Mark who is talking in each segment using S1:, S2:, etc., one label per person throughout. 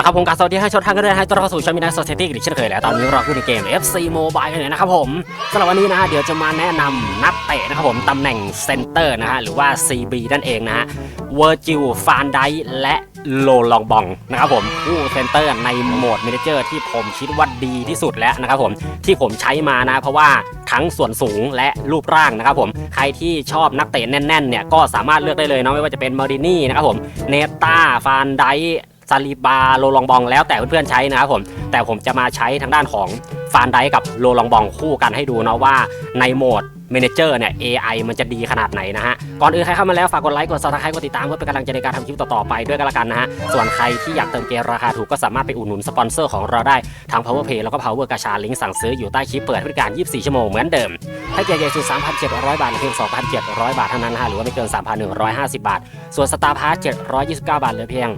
S1: ละครับผมการสวัสดีให้ชมท่านก็ได้ให้ต้อนรับเข้าสู่ชมินาโซเซตี้อีกเช่นเคยแล้วตอนนี้เราอยู่ในเกม FC Mobile กันเลยนะครับผมสำหรับวันนี้นะฮะเดี๋ยวจะมาแนะนำนักเตะนะครับผมตำแหน่งเซนเตอร์นะฮะหรือว่า CB นั่นเองนะฮะเวอร์จิลฟานไดและโลลองบองนะครับผมผู้เซนเตอร์ในโหมด m ม n เจอร์ที่ผมคิดว่าดีที่สุดแล้วนะครับผมที่ผมใช้มานะ เพราะว่าทั้งส่วนสูงและรูปร่างนะครับผมใครที่ชอบนักเตะแน่นๆเนี่ยก็สามารถเลือกได้เลยเนาะไม่ว่าจะเป็นมารินี่นะครับผมเนต้าฟานได ซาลิบาโลลองบองแล้วแต่เพื่อนๆใช้นะครับผมแต่ผมจะมาใช้ทางด้านของฟานไดกับโลลองบองคู่กันให้ดูเนาะว่าในโหมดเมนเจอร์เนี่ย AI มันจะดีขนาดไหนนะฮะ ก่อนอื่นใครเข้ามาแล้ว ฝากกดไลค์ กดซับสไครต์กดติดตาม เพื่อเป็นกำลังใจในการทำคลิปต่อ ๆ ไปด้วยกันละกันนะฮะ ส่วนใครที่อยากเติมเกมราคาถูกก็สามารถไปอุดหนุนสปอนเซอร์ของเราได้ ทาง Power Pay แล้วก็ Power กาชาลิงก์สั่งซื้ออยู่ใต้คลิปเปิดบริการ 24 ชั่วโมงเหมือนเดิม ถ้าเกียร์ใหญ่สุด 3,700 บาทหลือเพียง 2,700 บาทเท่านั้นนะฮะหรือว่าไม่เกิน 3,150 บาท ส่วนสตาร์พาร์ท729 บาทเหลือเพียง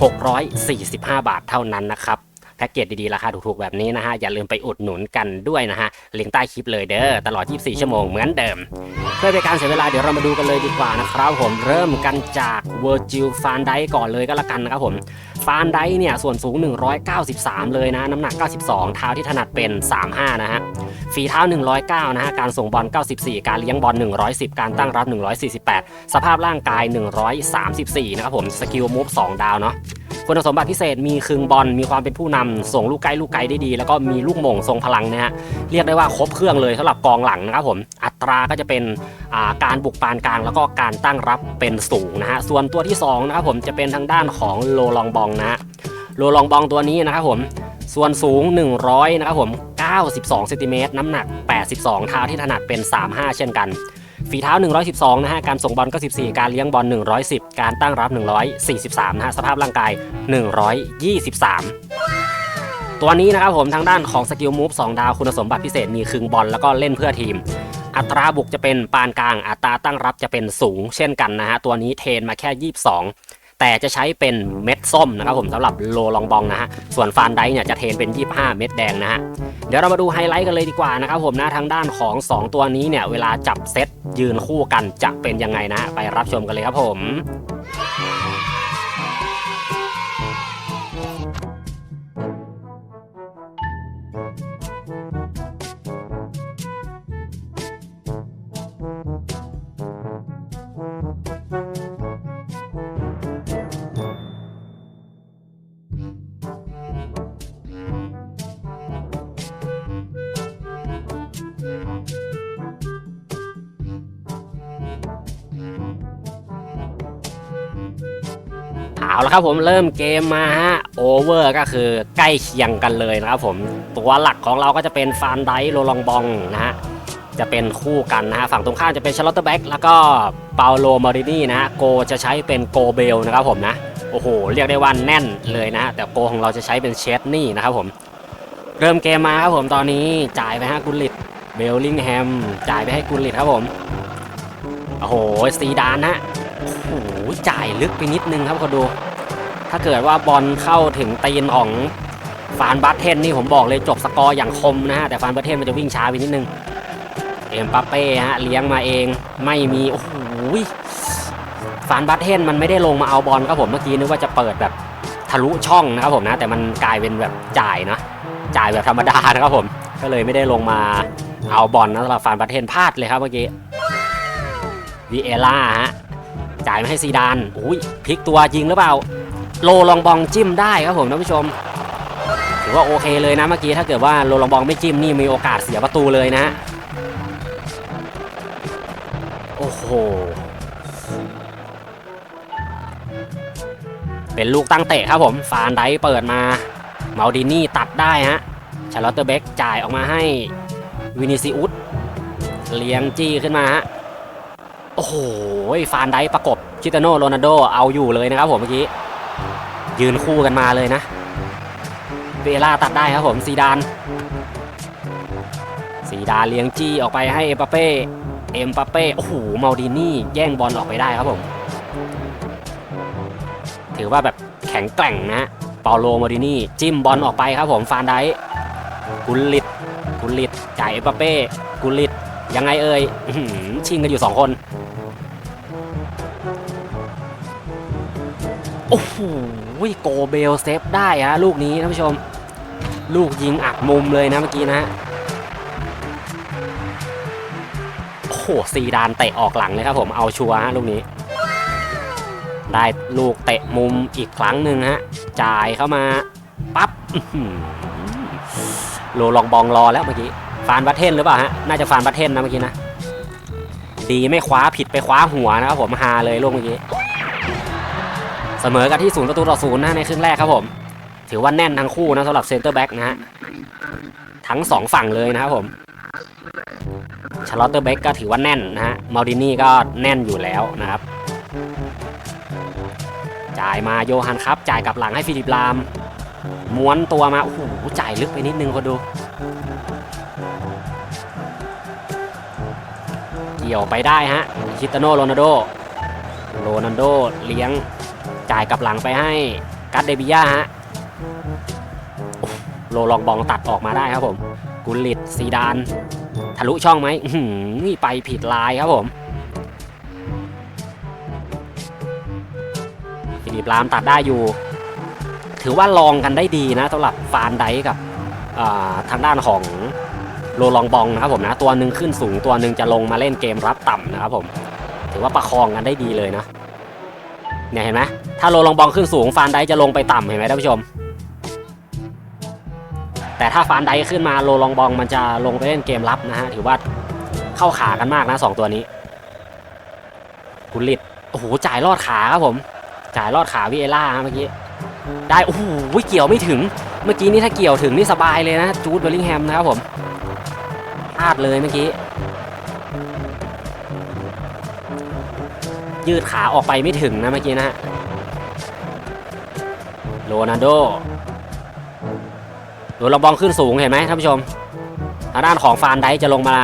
S1: 645 บาทเท่านั้นนะครับแพ็กเกจดีๆ ราคาถูกๆ แบบนี้นะฮะ อย่าลืมไปอุดหนุนกันด้วยนะฮะลิงก์ใต้คลิปเลยเด้อตลอด 24 ชั่วโมงเหมือนเดิม เพื่อเป็นการเสียเวลาเดี๋ยวเรามาดูกันเลยดีกว่านะครับผมเริ่มกันจาก Virgil van Dijk ก่อนเลยก็แล้วกันนะครับผม ฟานไดเนี่ยส่วนสูง 193 เลยนะ น้ำหนัก 92 เท้าที่ถนัดเป็น 35 นะฮะ ฝีเท้า 109 นะฮะ การส่งบอล 94 การเลี้ยงบอล 110 การตั้งรับ 148 สภาพร่างกาย 134 นะครับผม สกิลมูฟ2ดาวเนาะ คุณสมบัติพิเศษมีคึงบอลมีความเป็นผู้นำส่งลูกไกลลูกไกลได้ดี แล้วก็มีลูกหม่งทรงพลังนะฮะเรียกได้ว่าครบเครื่องเลยสำหรับกองหลังนะครับผมอัตราก็จะเป็นการบุกปานกลาง แล้วก็การตั้งรับเป็นสูงนะฮะส่วนตัวที่2นะครับผมจะเป็นทางด้านของโลลองบองนะฮะโลลองบองตัวนี้นะครับผมส่วนสูง 100 นะครับผม 92 เซนติเมตร น้ำหนัก 82 เท้าที่ถนัดเป็น 35 เช่นกัน ฝีเท้า 112 นะฮะ การส่งบอลก็ 14 การเลี้ยงบอล 110 การตั้งรับ 143 นะฮะ สภาพร่างกาย 123 ตัวนี้นะครับผมทางด้านของสกิลมูฟ2ดาวคุณสมบัติพิเศษมีคึงบอลแล้วก็เล่นเพื่อทีม อัตราบุกจะเป็นปานกลาง อัตราตั้งรับจะเป็นสูง เช่นกันนะฮะ ตัวนี้เทรนมาแค่ 22 แต่จะใช้เป็นเม็ดส้มนะครับผมสำหรับโลลองบองนะฮะส่วนฟานไดเนี่ยจะเทนเป็น 25 เม็ดแดงนะฮะเดี๋ยวเรามาดูไฮไลท์กันเลยดีกว่านะครับผมนะทางด้านของ 2 ตัวนี้เนี่ยเวลาจับเซตยืนคู่กันจะเป็นยังไงนะฮะไปรับชมกันเลยครับผม เอาละครับผมเริ่มเกมมาฮะโอเวอร์ก็คือใกล้เคียงกันเลยนะครับผมตัวหลักของเราก็จะเป็นฟานไดโรลองบองนะฮะจะเป็นคู่กันนะฮะฝั่งตรงข้ามจะเป็นชาร์ลอตเตอร์แบ็กแล้วก็เปาโลมารินี่นะฮะโกจะใช้เป็นโกเบลนะครับผมนะโอ้โหเรียกได้ว่าแน่นเลยนะฮะแต่โกของเราจะใช้เป็นเชสนี่นะครับผมเริ่มเกมมาครับผมตอนนี้จ่ายไปฮะกุลิตเบลลิงแฮมจ่ายไปให้กุลิตครับผมโอ้โหซีดานฮะโอ้โหจ่ายลึกไปนิดนึงครับคนดู ถ้าเกิดว่าบอลเข้าถึงตีนของฟานบัตเทนนี่ผมบอกเลยจบสกอร์อย่างคมนะฮะ แต่ฟานบัตเทนมันจะวิ่งช้าไปนิดนึง เอ็มปาเป้ฮะเลี้ยงมาเองไม่มีโอ้โหฟานบัตเทนมันไม่ได้ลงมาเอาบอลครับผมเมื่อกี้นึกว่าจะเปิดแบบทะลุช่องนะครับผมนะ แต่มันกลายเป็นแบบจ่ายนะจ่ายแบบธรรมดานะครับผม ก็เลยไม่ได้ลงมาเอาบอลนะสำหรับฟานบัตเทนพลาดเลยครับเมื่อกี้วีเอล่าฮะจ่ายมาให้ซีดานอุ้ยพลิกตัวยิงหรือเปล่า โลลองบองจิ้มได้ครับผมท่านผู้ชมถือว่าโอเคเลยนะเมื่อกี้ถ้าเกิดว่าโลลองบองไม่จิ้มนี่มีโอกาสเสียประตูเลยนะโอ้โหเป็นลูกตั้งเตะครับผมฟานไดเปิดมาเมาดินี่ตัดได้ฮะชาร์ลอตเตอร์เบกจ่ายออกมาให้วินิซิอุสเลี้ยงจี้ขึ้นมาฮะโอ้โหฟานไดประกบชิตาโนโรนัลโดเอาอยู่เลยนะครับผมเมื่อกี้ ยืนคู่กันมาเลยนะเวล่าตัดได้ครับผมซีดานซีดานเลี้ยงจี้ออกไปให้เอ็มปาเป้เอ็มปาเป้โอ้โหมาดินี่แย่งบอลออกไปได้ครับผม ถือว่าแบบแข็งแกร่งนะเปาโลมาดินี่จิ้มบอลออกไปครับผมฟานไดกุลลิตกุลลิตจ่ายเอ็มปาเป้กุลลิตยังไงเอ่ยชิงกันอยู่สองคนโอ้โห วุ้ยโกเบลเซฟได้ฮะลูกนี้ท่านผู้ชม ลูกยิงอัดมุมเลยนะเมื่อกี้นะฮะโอ้โหซีดานเตะออกหลังเลยครับผมเอาชัวร์ฮะลูกนี้ ได้ลูกเตะมุมอีกครั้งหนึ่งฮะจ่ายเข้ามาปั๊บโลลองบองรอแล้วเมื่อกี้ฟานบัตเทนหรือเปล่าฮะน่าจะฟานบัตเทนนะเมื่อกี้นะดีไม่คว้าผิดไปคว้าหัวนะครับผมฮาเลยลูกเมื่อกี้ เสมอกันที่ศูนย์ประตูต่อศูนย์นะในครึ่งแรกครับผม ถือว่าแน่นทั้งคู่นะสำหรับเซนเตอร์แบ็กนะฮะทั้งสองฝั่งเลยนะครับผมชาร์ลอตเตอร์แบ็กก็ถือว่าแน่นนะฮะมาดินี่ก็แน่นอยู่แล้วนะครับ จ่ายมาโยฮันครับ จ่ายกลับหลังให้ฟิลิปลาม ม้วนตัวมาโอ้โหจ่ายลึกไปนิดนึงคนดู เกี่ยวไปได้ฮะคิตาโนโรนัลโดโรนัลโดเลี้ยง จ่ายกลับหลังไปให้กัตเดบิยาฮะโลลองบองตัดออกมาได้ครับผม กุลิตซีดาน ทะลุช่องไหมนี่ไปผิดลายครับผมฟิลิปลามตัดได้อยู่ ถือว่าลองกันได้ดีนะสำหรับฟานไดกับทางด้านของโลลองบองนะครับผมนะ ตัวหนึ่งขึ้นสูงตัวหนึ่งจะลงมาเล่นเกมรับต่ำนะครับผม ถือว่าประคองกันได้ดีเลยนะเนี่ยเห็นไหม ถ้าโลลองบองขึ้นสูงฟานไดจะลงไปต่ำเห็นไหมท่านผู้ชม แต่ถ้าฟานไดขึ้นมาโลลองบองมันจะลงไปเล่นเกมรับนะฮะถือว่าเข้าขากันมากนะสองตัวนี้กุลิตโอ้โหจ่ายลอดขาครับผม จ่ายลอดขาวิเอล่าเมื่อกี้ได้โอ้โหเกี่ยวไม่ถึง เมื่อกี้นี่ถ้าเกี่ยวถึงนี่สบายเลยนะจูดเบลลิงแฮมนะครับผมพลาดเลยเมื่อกี้ยืดขาออกไปไม่ถึงนะเมื่อกี้นะฮะ โรนัลโดโดนรบองขึ้นสูงเห็นไหมท่านผู้ชมทางด้านของฟานไดจะลงมา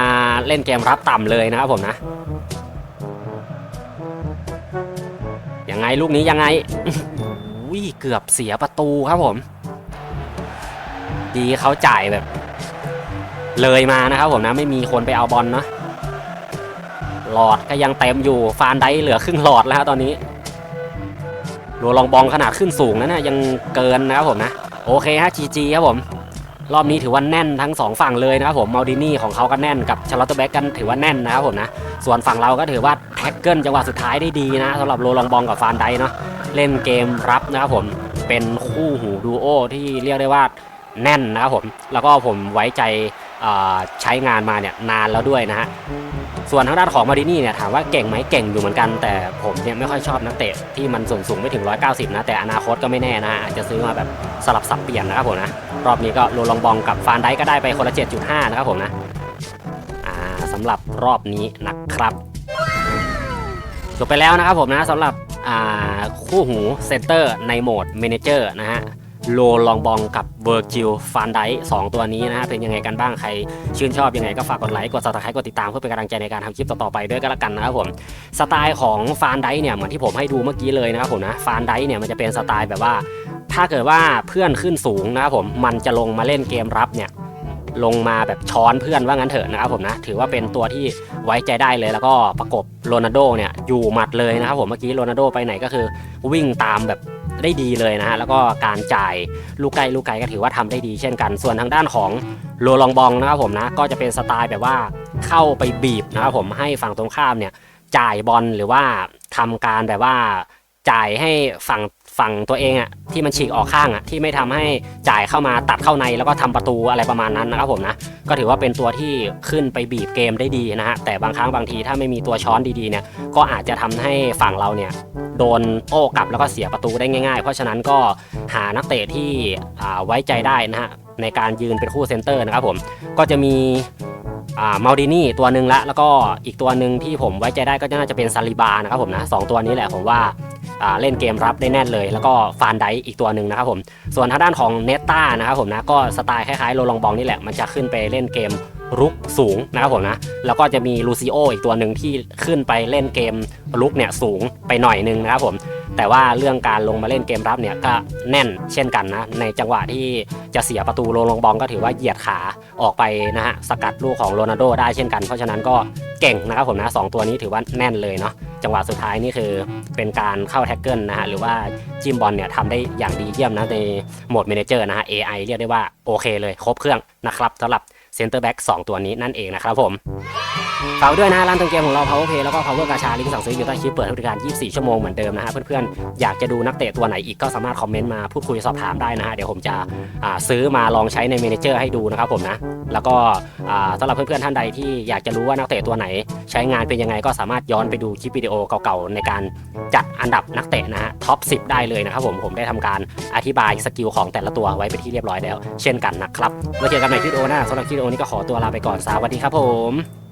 S1: เล่นเกมรับต่ำเลยนะครับผมนะยังไงลูกนี้ยังไงอุ้ยเกือบเสียประตูครับผม ดีเขาจ่ายแบบ เลยมานะครับผมนะไม่มีคนไปเอาบอลเนาะหลอดก็ยังเต็มอยู่ฟานไดเหลือครึ่งหลอดแล้วตอนนี้ โรลองบองขนาดขึ้นสูงนะเนี่ยยังเกินนะครับผมนะ โอเคฮะจีจีครับผม รอบนี้ถือว่าแน่นทั้งสองฝั่งเลยนะครับผมมาดินี่ของเขาก็แน่นกับชาร์ลอตเตอร์แบ็กกันถือว่าแน่นนะครับผมนะ ส่วนฝั่งเราก็ถือว่าแท็กเกิลจังหวะสุดท้ายได้ดีนะสำหรับโรลองบองกับฟานไดเนาะเล่นเกมรับนะครับผมเป็นคู่หูดูโอที่เรียกได้ว่าแน่นนะครับผม แล้วก็ผมไว้ใจ ใช้งานมาเนี่ยนานแล้วด้วยนะฮะ ส่วนทางด้านของมาดินี่เนี่ยถามว่าเก่งไหมเก่งอยู่เหมือนกัน แต่ผมเนี่ยไม่ค่อยชอบนักเตะที่มันส่วนสูงไม่ถึง 190 นะ แต่อนาคตก็ไม่แน่นะฮะอาจจะซื้อมาแบบสลับสับเปลี่ยนนะครับผมนะ รอบนี้ก็โรลองบองกับฟานไดก็ได้ไปคนละ 7.5 นะครับผมนะอ่าสำหรับรอบนี้นะครับจบไปแล้วนะครับผมนะสำหรับอ่าคู่หูเซนเตอร์ในโหมดเมนเจอร์นะฮะ โลลองบองกับเวอร์จิลฟานไดสองตัวนี้นะฮะเป็นยังไงกันบ้างใครชื่นชอบยังไงก็ฝากกดไลค์กดซับสไครต์กดติดตามเพื่อเป็นกำลังใจในการทำคลิปต่อๆไปด้วยก็แล้วกันนะครับผมสไตล์ของฟานไดเนี่ยเหมือนที่ผมให้ดูเมื่อกี้เลยนะครับผมนะฟานไดเนี่ยมันจะเป็นสไตล์แบบว่า ถ้าเกิดว่าเพื่อนขึ้นสูงนะครับผมมันจะลงมาเล่นเกมรับเนี่ยลงมาแบบช้อนเพื่อนว่างั้นเถอะนะครับผมนะถือว่าเป็นตัวที่ไว้ใจได้เลยแล้วก็ประกบโรนัลโดเนี่ยอยู่หมัดเลยนะครับผมเมื่อกี้โรนัลโดไปไหนก็คือวิ่งตามแบบ ได้ดีเลยนะฮะแล้วก็การจ่ายลูกไกลลูกไกลก็ถือว่าทำได้ดีเช่นกัน ส่วนทางด้านของโลลองบองนะครับผมนะก็จะเป็นสไตล์แบบว่าเข้าไปบีบนะครับผมให้ฝั่งตรงข้ามเนี่ยจ่ายบอลหรือว่าทำการแบบว่าจ่ายให้ฝั่ง ฝั่งตัวเองอะที่มันฉีกออกข้างอะที่ไม่ทำให้จ่ายเข้ามาตัดเข้าในแล้วก็ทำประตูอะไรประมาณนั้นนะครับผมนะก็ถือว่าเป็นตัวที่ขึ้นไปบีบเกมได้ดีนะฮะแต่บางครั้งบางทีถ้าไม่มีตัวช้อนดีๆเนี่ยก็อาจจะทำให้ฝั่งเราเนี่ยโดนโต้กลับแล้วก็เสียประตูได้ง่าย ๆ เพราะฉะนั้นก็หานักเตะที่อ่าไว้ใจได้นะฮะในการยืนเป็นคู่เซนเตอร์นะครับผมก็จะมีอ่ามาดินี่ตัวหนึ่งละแล้วก็อีกตัวหนึ่งที่ผมไว้ใจได้ก็น่าจะเป็นซาลิบานะครับผมนะสองตัวนี้แหละผมว่า เล่นเกมรับได้แน่นเลย แล้วก็ฟานไดอีกตัวหนึ่งนะครับผม ส่วนทางด้านของเนต้านะครับผมนะก็สไตล์คล้ายๆโรลองบองนี่แหละ มันจะขึ้นไปเล่นเกมรุกสูงนะครับผมนะ แล้วก็จะมีลูซิโออีกตัวหนึ่งที่ขึ้นไปเล่นเกมรุกเนี่ยสูงไปหน่อยนึงนะครับผม แต่ว่าเรื่องการลงมาเล่นเกมรับเนี่ยก็แน่นเช่นกันนะ ในจังหวะที่จะเสียประตูโลลงบองก็ถือว่าเหยียดขาออกไปนะฮะสกัดลูกของโรนัลโดได้เช่นกัน เพราะฉะนั้นก็เก่งนะครับผมนะสองตัวนี้ถือว่าแน่นเลยเนาะ จังหวะสุดท้ายนี่คือเป็นการเข้าแท็กเกิลนะฮะหรือว่าจิมบอลเนี่ยทำได้อย่างดีเยี่ยมนะในโหมดเมนเจอร์นะฮะ AI เรียกได้ว่าโอเคเลยครบเครื่องนะครับสำหรับเซนเตอร์แบ็ก2ตัวนี้นั่นเองนะครับผม ฝากไว้ด้วยนะฮะร้านเติมเกมของเรา Power Play แล้วก็ Power กาชาลิงก์สั่งซื้ออยู่ใต้คลิปเปิดให้บริการ 24 ชั่วโมงเหมือนเดิมนะฮะเพื่อนๆ อยากจะดูนักเตะตัวไหนอีกก็สามารถคอมเมนต์มาพูดคุยสอบถามได้นะฮะเดี๋ยวผมจะอ่าซื้อมาลองใช้ในเมนเจอร์ให้ดูนะครับผมนะแล้วก็อ่าสำหรับเพื่อนๆท่านใดที่อยากจะรู้ว่านักเตะตัวไหน ใช้งานเป็นยังไงก็สามารถย้อนไปดูคลิปวิดีโอเก่าๆในการจัดอันดับนักเตะนะฮะท็อป 10 ได้เลยนะครับผมผมได้ทำการอธิบายสกิลของแต่ละตัวไว้เป็นที่เรียบร้อยแล้ว เช่นกันนะครับไว้เจอกันใหม่คลิปวิดีโอหน้าสำหรับคลิปวิดีโอนี้ก็ขอตัวลาไปก่อนสวัสดีครับผม